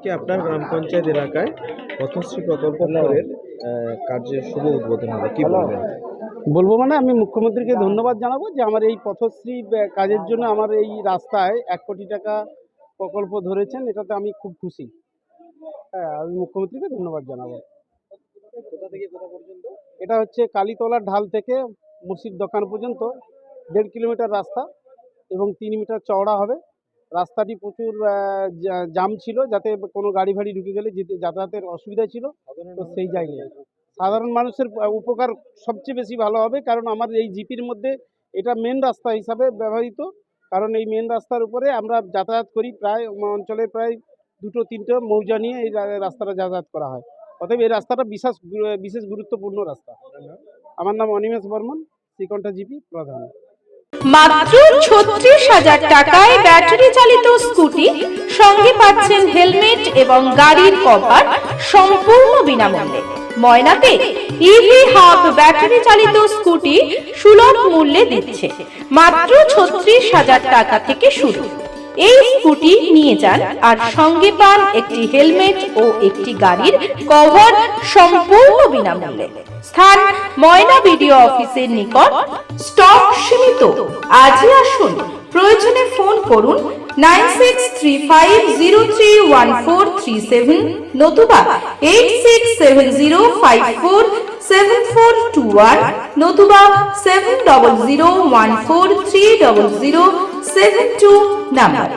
আজকে আপনার গ্রাম পঞ্চায়েত এলাকায় পথশ্রী প্রকল্প কার্যের শুভ উদ্বোধন হবে কি বলবেন? বলব মানে আমি মুখ্যমন্ত্রীকে ধন্যবাদ জানাব যে আমার এই পথশ্রী কাজের জন্য আমার এই রাস্তায় এক কোটি টাকা প্রকল্প ধরেছেন এটাতে আমি খুব খুশি। হ্যাঁ আমি মুখ্যমন্ত্রীকে ধন্যবাদ জানাব। এটা হচ্ছে কালীতলার ঢাল থেকে মুর্শিদ দোকান পর্যন্ত দেড় কিলোমিটার রাস্তা এবং তিন মিটার চওড়া হবে। রাস্তাটি প্রচুর জাম ছিল যাতে কোনো গাড়ি ফাড়ি ঢুকে গেলে যেতে যাতায়াতের অসুবিধা ছিল। তো সেই জায়গায় সাধারণ মানুষের উপকার সবচেয়ে বেশি ভালো হবে কারণ আমার এই জিপির মধ্যে এটা মেন রাস্তা হিসাবে ব্যবহৃত। কারণ এই মেন রাস্তার উপরে আমরা যাতায়াত করি প্রায় অঞ্চলে প্রায় দুটো তিনটে মৌজা নিয়ে এই রাস্তাটা যাতায়াত করা হয়। অতএব এই রাস্তাটা বিশেষ বিশেষ গুরুত্বপূর্ণ রাস্তা। আমার নাম অনিমেষ বর্মন শ্রীকণ্ঠা জিপি প্রধান। মাত্র ছত্রিশ হাজার টাকায় ব্যাটারি চালিত স্কুটি, সঙ্গে পাচ্ছেন হেলমেট এবং গাড়ির কভার সম্পূর্ণ বিনামূল্যে। ময়নাতে ইভি হাব ব্যাটারি চালিত স্কুটি সুলভ মূল্যে দিচ্ছে। মাত্র ছত্রিশ হাজার টাকা থেকে শুরু। এই স্কুটি নিয়ে যান আর সঙ্গে পান একটি হেলমেট ও একটি গাড়ির কভার সম্পূর্ণ বিনামূল্যে। স্থান ময়না বিডিও অফিসের নিকট। স্টক সীমিত। আজই আসুন, প্রয়োজনে ফোন করুন nine six three five zero three one four three seven নতুবা eight six seven zero five four seven four two one নতুবা seven double zero one four three double zero seven two নাম্বারে।